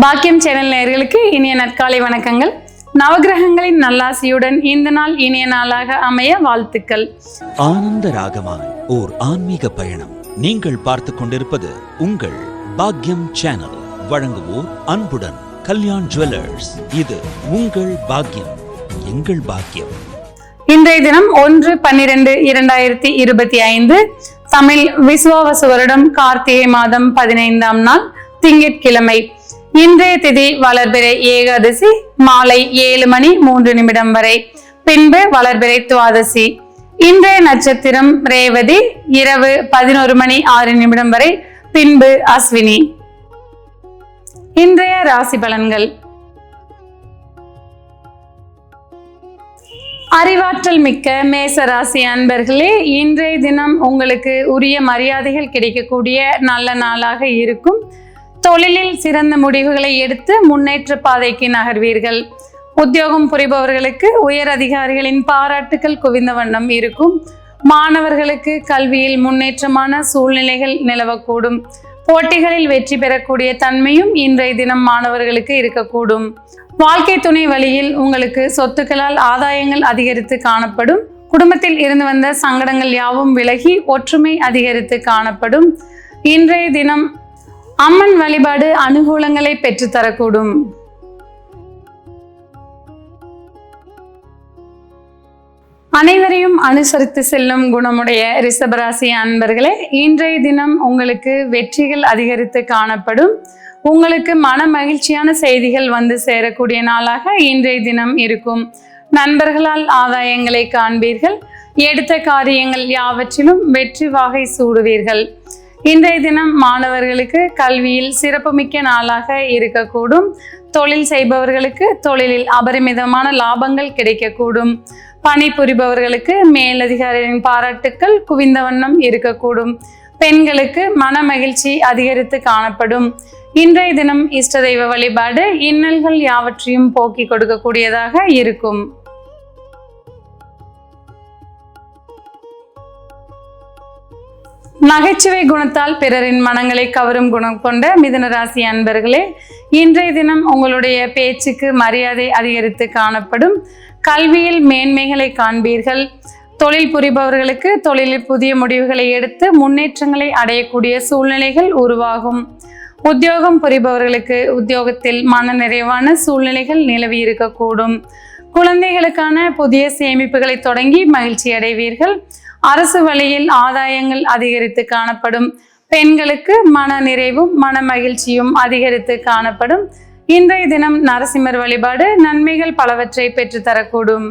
பாக்கியம் சேனல் நேயர்களுக்கு இனிய நற்காலை வணக்கங்கள். நவகிரகங்களின் நல்லாசியுடன் இந்த நாள் இனிய நாளாக அமைய வாழ்த்துக்கள். ஆனந்த ராகமாய் ஓர் ஆன்மீக பயணம். நீங்கள் பார்த்துக் கொண்டிருப்பது உங்கள் பாக்யம் சேனல். வழங்குவோர் அன்புடன் கல்யாண் ஜுவல்லர்ஸ். இது உங்கள் பாக்யம் எங்கள் பாக்கியம். இன்றைய தினம் ஒன்று பன்னிரண்டு இரண்டாயிரத்தி இருபத்தி ஐந்து தமிழ் விசுவாவசு வருடம் கார்த்திகை மாதம் பதினைந்தாம் நாள் திங்கட்கிழமை. இன்றைய திதி வளர்பிறை ஏகாதசி மாலை ஏழு மணி மூன்று நிமிடம் வரை. பின்பு வளர்பிறை துவாதசி. இன்றைய நட்சத்திரம் ரேவதி இரவு பதினோரு மணி ஆறு நிமிடம் வரை. பின்பு அஸ்வினி. இன்றைய ராசி பலன்கள். அறிவாற்றல் மிக்க மேச ராசி அன்பர்களே இன்றைய தினம் உங்களுக்கு உரிய மரியாதைகள் கிடைக்கக்கூடிய நல்ல நாளாக இருக்கும். தொழிலில் சிறந்த முடிவுகளை எடுத்து முன்னேற்ற பாதைக்கு நகர்வீர்கள். உத்தியோகம் புரிபவர்களுக்கு உயர் அதிகாரிகளின் பாராட்டுகள் குவிந்த வண்ணம் இருக்கும். மாணவர்களுக்கு கல்வியில் முன்னேற்றமான சூழ்நிலைகள் நிலவக்கூடும். போட்டிகளில் வெற்றி பெறக்கூடிய தன்மையும் இன்றைய தினம் மாணவர்களுக்கு இருக்கக்கூடும். வாழ்க்கை துணை வழியில் உங்களுக்கு சொத்துக்களால் ஆதாயங்கள் அதிகரித்து காணப்படும். குடும்பத்தில் இருந்து வந்த சங்கடங்கள் யாவும் விலகி ஒற்றுமை அதிகரித்து காணப்படும். இன்றைய தினம் அம்மன் வழிபாடு அனுகூலங்களை பெற்றுத்தரக்கூடும். அனைவரையும் அனுசரித்து செல்லும் குணமுடைய ரிஷபராசி அன்பர்களே இன்றைய தினம் உங்களுக்கு வெற்றிகள் அதிகரித்து காணப்படும். உங்களுக்கு மன மகிழ்ச்சியான செய்திகள் வந்து சேரக்கூடிய நாளாக இன்றைய தினம் இருக்கும். நண்பர்களால் ஆதாயங்களை காண்பீர்கள். எடுத்த காரியங்கள் யாவற்றிலும் வெற்றி வாகை சூடுவீர்கள். இன்றைய தினம் மாணவர்களுக்கு கல்வியில் சிறப்புமிக்க நாளாக இருக்கக்கூடும். தொழில் செய்பவர்களுக்கு தொழிலில் அபரிமிதமான லாபங்கள் கிடைக்கக்கூடும். பணிபுரிபவர்களுக்கு மேலதிகாரிகளின் பாராட்டுக்கள் குவிந்த வண்ணம் இருக்கக்கூடும். பெண்களுக்கு மன மகிழ்ச்சி அதிகரித்து காணப்படும். இன்றைய தினம் இஷ்ட தெய்வ வழிபாடு இன்னல்கள் யாவற்றையும் போக்கி கொடுக்கக்கூடியதாக இருக்கும். நகைச்சுவை குணத்தால் பிறரின் மனங்களை கவரும் குணம் கொண்ட மிதுனராசி அன்பர்களே இன்றைய தினம் உங்களுடைய பேச்சுக்கு மரியாதை அதிகரித்து காணப்படும் கல்வியில் மேன்மைகளை காண்பீர்கள். தொழில் புரிபவர்களுக்கு தொழிலில் புதிய முடிவுகளை எடுத்து முன்னேற்றங்களை அடையக்கூடிய சூழ்நிலைகள் உருவாகும். உத்தியோகம் புரிபவர்களுக்கு உத்தியோகத்தில் மன நிறைவான சூழ்நிலைகள் நிலவி இருக்கக்கூடும். குழந்தைகளுக்கான புதிய சேமிப்புகளை தொடங்கி மகிழ்ச்சி அடைவீர்கள் அரசு வழியில் ஆதாயங்கள் அதிகரித்து காணப்படும். பெண்களுக்கு மன நிறைவும் மன மகிழ்ச்சியும் அதிகரித்து காணப்படும். இன்றைய தினம் நரசிம்மர் வழிபாடு நன்மைகள் பலவற்றை பெற்றுத்தரக்கூடும்.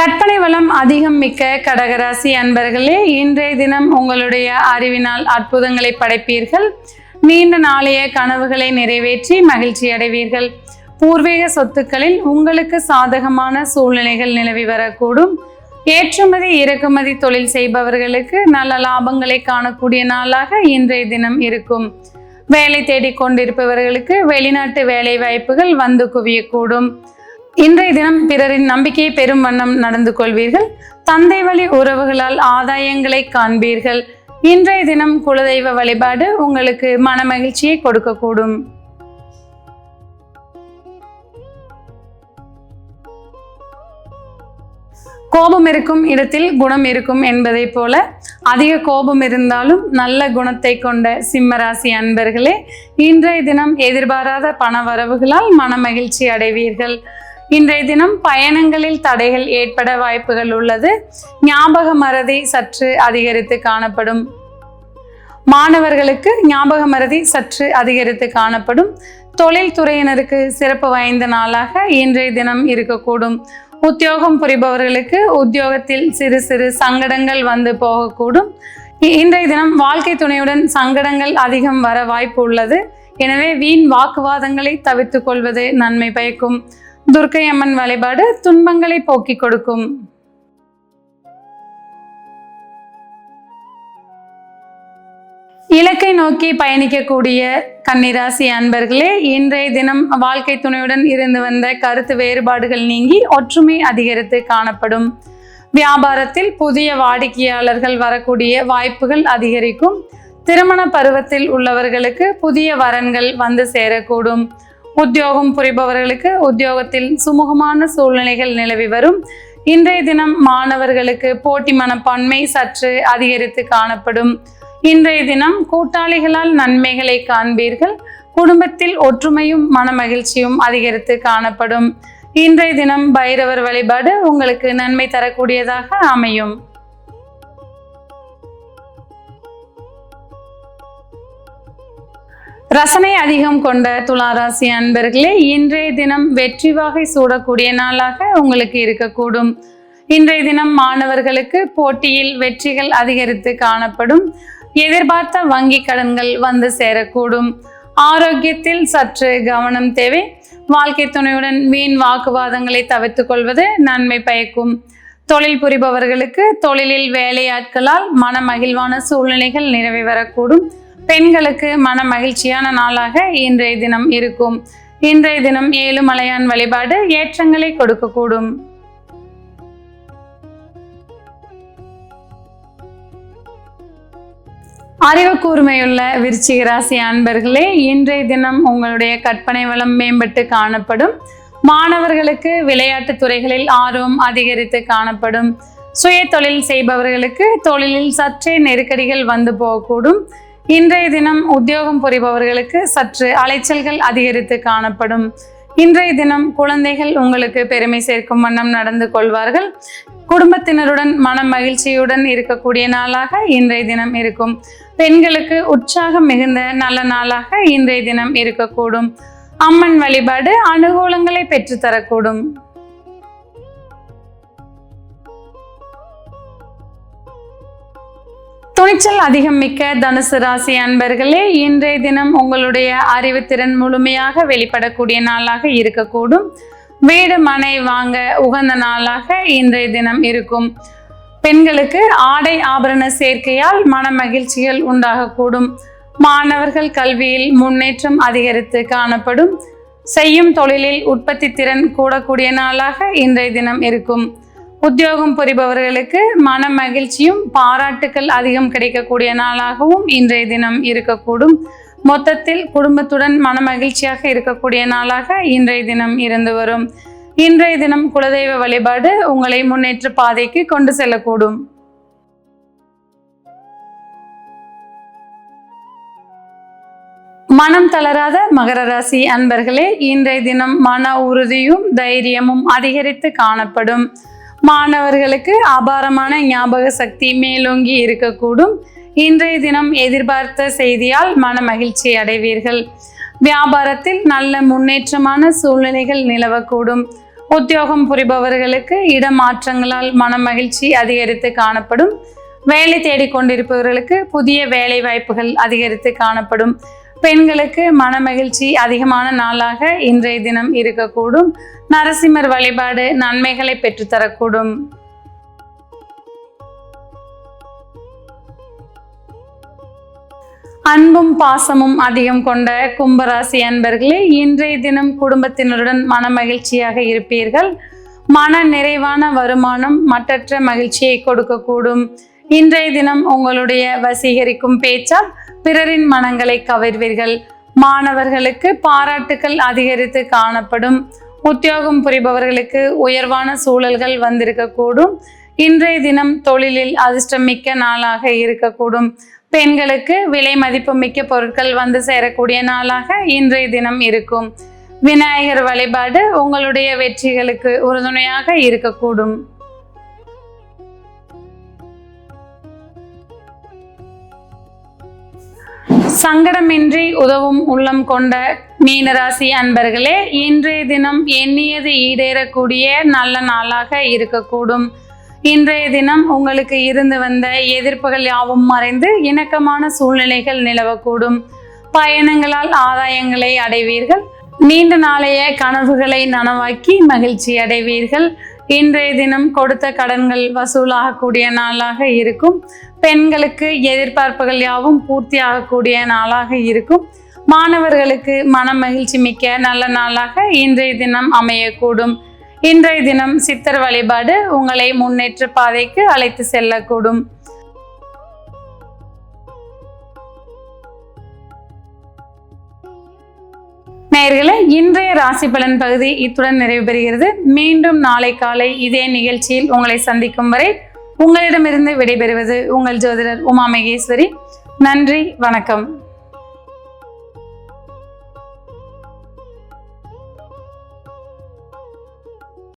கற்பனை வளம் அதிகம் மிக்க கடகராசி அன்பர்களே இன்றைய தினம் உங்களுடைய அறிவினால் அற்புதங்களை படைப்பீர்கள். நீண்ட நாளைய கனவுகளை நிறைவேற்றி மகிழ்ச்சி அடைவீர்கள் பூர்வீக சொத்துக்களில் உங்களுக்கு சாதகமான சூழ்நிலைகள் நிலவி வரக்கூடும். ஏற்றுமதி இறக்குமதி தொழில் செய்பவர்களுக்கு நல்ல லாபங்களை காணக்கூடிய நாளாக இன்றைய தினம் இருக்கும். வேலை தேடிக் கொண்டிருப்பவர்களுக்கு வெளிநாட்டு வேலை வாய்ப்புகள் வந்து குவியக்கூடும். இன்றைய தினம் பிறரின் நம்பிக்கையை பெரும் வண்ணம் நடந்து கொள்வீர்கள். தந்தை வழி உறவுகளால் ஆதாயங்களை காண்பீர்கள். இன்றைய தினம் குலதெய்வ வழிபாடு உங்களுக்கு மன மகிழ்ச்சியை கொடுக்கக்கூடும். கோபம் இருக்கும் இடத்தில் குணம் இருக்கும் என்பதைப் போல அதிக கோபம் இருந்தாலும் நல்ல குணத்தை கொண்ட சிம்மராசி அன்பர்களே இன்றைய தினம் எதிர்பாராத பண வரவுகளால் மன மகிழ்ச்சி அடைவீர்கள். இன்றைய தினம் பயணங்களில் தடைகள் ஏற்பட வாய்ப்புகள் உள்ளது. ஞாபக மறதி சற்று அதிகரித்து காணப்படும். மாணவர்களுக்கு ஞாபக மறதி சற்று அதிகரித்து காணப்படும். தொழில் துறையினருக்கு சிறப்பு வாய்ந்த நாளாக இன்றைய தினம் இருக்கக்கூடும். உத்தியோகம் புரிபவர்களுக்கு உத்தியோகத்தில் சிறு சிறு சங்கடங்கள் வந்து போகக்கூடும். இ- இன்றைய தினம் வாழ்க்கை துணையுடன் சங்கடங்கள் அதிகம் வர வாய்ப்பு உள்ளது. எனவே வீண் வாக்குவாதங்களை தவிர்த்து கொள்வது நன்மை பயக்கும். துர்க்கை அம்மன் வழிபாடு துன்பங்களை போக்கிக் கொடுக்கும். இலக்கை நோக்கி பயணிக்கக்கூடிய கன்னிராசி அன்பர்களே இன்றைய தினம் வாழ்க்கை துணையுடன் இருந்து வந்த கருத்து வேறுபாடுகள் நீங்கி ஒற்றுமை அதிகரித்து காணப்படும். வியாபாரத்தில் புதிய வாடிக்கையாளர்கள் வரக்கூடிய வாய்ப்புகள் அதிகரிக்கும். திருமண பருவத்தில் உள்ளவர்களுக்கு புதிய வரன்கள் வந்து சேரக்கூடும். உத்தியோகம் புரிபவர்களுக்கு உத்தியோகத்தில் சுமூகமான சூழ்நிலைகள் நிலவி வரும். இன்றைய தினம் மாணவர்களுக்கு போட்டி மனப்பான்மை சற்று அதிகரித்து காணப்படும். இன்றைய தினம் கூட்டாளிகளால் நன்மைகளை காண்பீர்கள். குடும்பத்தில் ஒற்றுமையும் மனமகிழ்ச்சியும் அதிகரித்து காணப்படும். இன்றைய தினம் பைரவர் வழிபாடு உங்களுக்கு நன்மை தரக்கூடியதாக அமையும். ரசனை அதிகம் கொண்ட துளாராசி அன்பர்களே இன்றைய தினம் வெற்றி வாகை சூடக்கூடிய நாளாக உங்களுக்கு இருக்கக்கூடும். இன்றைய தினம் மாணவர்களுக்கு போட்டியில் வெற்றிகள் அதிகரித்து காணப்படும். எதிர்பார்த்த வங்கி கடன்கள் வந்து சேரக்கூடும். ஆரோக்கியத்தில் சற்று கவனம் தேவை. வாழ்க்கை துணையுடன் வீண் வாக்குவாதங்களை தவிர்த்துக் கொள்வது நன்மை பயக்கும். தொழில் புரிபவர்களுக்கு தொழிலில் வேலையாட்களால் மன மகிழ்வான சூழ்நிலைகள் நிறைவே வரக்கூடும். பெண்களுக்கு மன மகிழ்ச்சியான நாளாக இன்றைய தினம் இருக்கும். இன்றைய தினம் ஏழுமலையான் வழிபாடு ஏற்றங்களை கொடுக்கக்கூடும். அறிவு கூர்மையுள்ள விருச்சிக ராசி அன்பர்களே இன்றைய தினம் உங்களுடைய கற்பனை வளம் மேம்பட்டு காணப்படும். மாணவர்களுக்கு விளையாட்டு துறைகளில் ஆர்வம் அதிகரித்து காணப்படும். சுய தொழில் செய்பவர்களுக்கு தொழிலில் சற்றே நெருக்கடிகள் வந்து போகக்கூடும். இன்றைய தினம் உத்தியோகம் புரிபவர்களுக்கு சற்று அலைச்சல்கள் அதிகரித்து காணப்படும். இன்றைய தினம் குழந்தைகள் உங்களுக்கு பெருமை சேர்க்கும் வண்ணம் நடந்து கொள்வார்கள். குடும்பத்தினருடன் மன மகிழ்ச்சியுடன் இருக்கக்கூடிய நாளாக இன்றைய தினம் இருக்கும். பெண்களுக்கு உற்சாகம் மிகுந்த நல்ல நாளாக இன்றைய தினம் இருக்கக்கூடும். அம்மன் வழிபாடு அனுகூலங்களை பெற்றுத்தரக்கூடும். துணிச்சல் அதிகம் மிக்க தனுசு ராசி அன்பர்களே இன்றைய தினம் உங்களுடைய அறிவுத்திறன் முழுமையாக வெளிப்படக்கூடிய நாளாக இருக்கக்கூடும். வீடு மனை வாங்க உகந்த நாளாக இன்றைய தினம் இருக்கும். பெண்களுக்கு ஆடை ஆபரண சேர்க்கையால் மன மகிழ்ச்சிகள் உண்டாகக்கூடும். மாணவர்கள் கல்வியில் முன்னேற்றம் அதிகரித்து காணப்படும். செய்யும் தொழிலில் உற்பத்தி திறன் கூடக்கூடிய நாளாக இன்றைய தினம் இருக்கும். உத்தியோகம் புரிபவர்களுக்கு மன மகிழ்ச்சியும் பாராட்டுக்கள் அதிகம் கிடைக்கக்கூடிய நாளாகவும் இன்றைய தினம் இருக்கக்கூடும். மொத்தத்தில் குடும்பத்துடன் மன மகிழ்ச்சியாக இருக்கக்கூடிய நாளாக இன்றைய தினம் இருந்து வரும். இன்றைய தினம் குலதெய்வ வழிபாடு உங்களை முன்னேற்ற பாதைக்கு கொண்டு செல்லக்கூடும். மனம் தளராத மகர ராசி அன்பர்களே இன்றைய தினம் மன உறுதியும் தைரியமும் அதிகரித்து காணப்படும். மாணவர்களுக்கு அபாரமான ஞாபக சக்தி மேலோங்கி இருக்கக்கூடும். இன்றைய தினம் எதிர்பார்த்த செய்தியால் மன மகிழ்ச்சி அடைவீர்கள். வியாபாரத்தில் நல்ல முன்னேற்றமான சூழ்நிலைகள் நிலவக்கூடும். உத்தியோகம் புரிபவர்களுக்கு இடமாற்றங்களால் மன மகிழ்ச்சி அதிகரித்து காணப்படும். வேலை தேடிக்கொண்டிருப்பவர்களுக்கு புதிய வேலை வாய்ப்புகள் அதிகரித்து காணப்படும். பெண்களுக்கு மனமகிழ்ச்சி அதிகமான நாளாக இன்றைய தினம் இருக்கக்கூடும். நரசிம்மர் வழிபாடு நன்மைகளை பெற்றுத்தரக்கூடும். அன்பும் பாசமும் அதிகம் கொண்ட கும்பராசி அன்பர்களே இன்றைய தினம் குடும்பத்தினருடன் மன மகிழ்ச்சியாக இருப்பீர்கள். மன நிறைவான வருமானம் மற்றற்ற மகிழ்ச்சியை கொடுக்கக்கூடும். இன்றைய தினம் உங்களுடைய வசீகரிக்கும் பேச்சால் பிறரின் மனங்களை கவர்வீர்கள். மாணவர்களுக்கு பாராட்டுக்கள் அதிகரித்து காணப்படும். உத்தியோகம் புரிபவர்களுக்கு உயர்வான சூழல்கள் வந்திருக்கக்கூடும். இன்றைய தினம் தொழிலில் அதிர்ஷ்டம் மிக்க நாளாக இருக்கக்கூடும். பெண்களுக்கு விலை மதிப்பு மிக்க பொருட்கள் வந்து சேரக்கூடிய நாளாக இன்றைய தினம் இருக்கும். விநாயகர் வழிபாடு உங்களுடைய வெற்றிகளுக்கு உறுதுணையாக இருக்கக்கூடும். சங்கடமின்றி உதவும் உள்ளம் கொண்ட மீனராசி அன்பர்களே இன்றைய தினம் எண்ணியது ஈடேறக்கூடிய நல்ல நாளாக இருக்கக்கூடும். இன்றைய தினம் உங்களுக்கு இருந்து வந்த எதிர்ப்புகள் யாவும் மறைந்து இணக்கமான சூழ்நிலைகள் நிலவக்கூடும். பயணங்களால் ஆதாயங்களை அடைவீர்கள். நீண்ட நாளைய கனவுகளை நனவாக்கி மகிழ்ச்சி அடைவீர்கள். இன்றைய தினம் கொடுத்த கடன்கள் வசூலாகக்கூடிய நாளாக இருக்கும். பெண்களுக்கு எதிர்பார்ப்புகள் யாவும் பூர்த்தியாகக்கூடிய நாளாக இருக்கும். மாணவர்களுக்கு மன மகிழ்ச்சி மிக்க நல்ல நாளாக இன்றைய தினம் அமையக்கூடும். இன்றைய தினம் சித்தர் வழிபாடு உங்களை முன்னேற்ற பாதைக்கு அழைத்து செல்லக்கூடும். நேயர்களே இன்றைய ராசி பலன் பகுதி இத்துடன் நிறைவு பெறுகிறது. மீண்டும் நாளை காலை இதே நிகழ்ச்சியில் உங்களை சந்திக்கும் வரை உங்களிடமிருந்து விடைபெறுவது உங்கள் ஜோதிடர் உமா மகேஸ்வரி நன்றி வணக்கம்.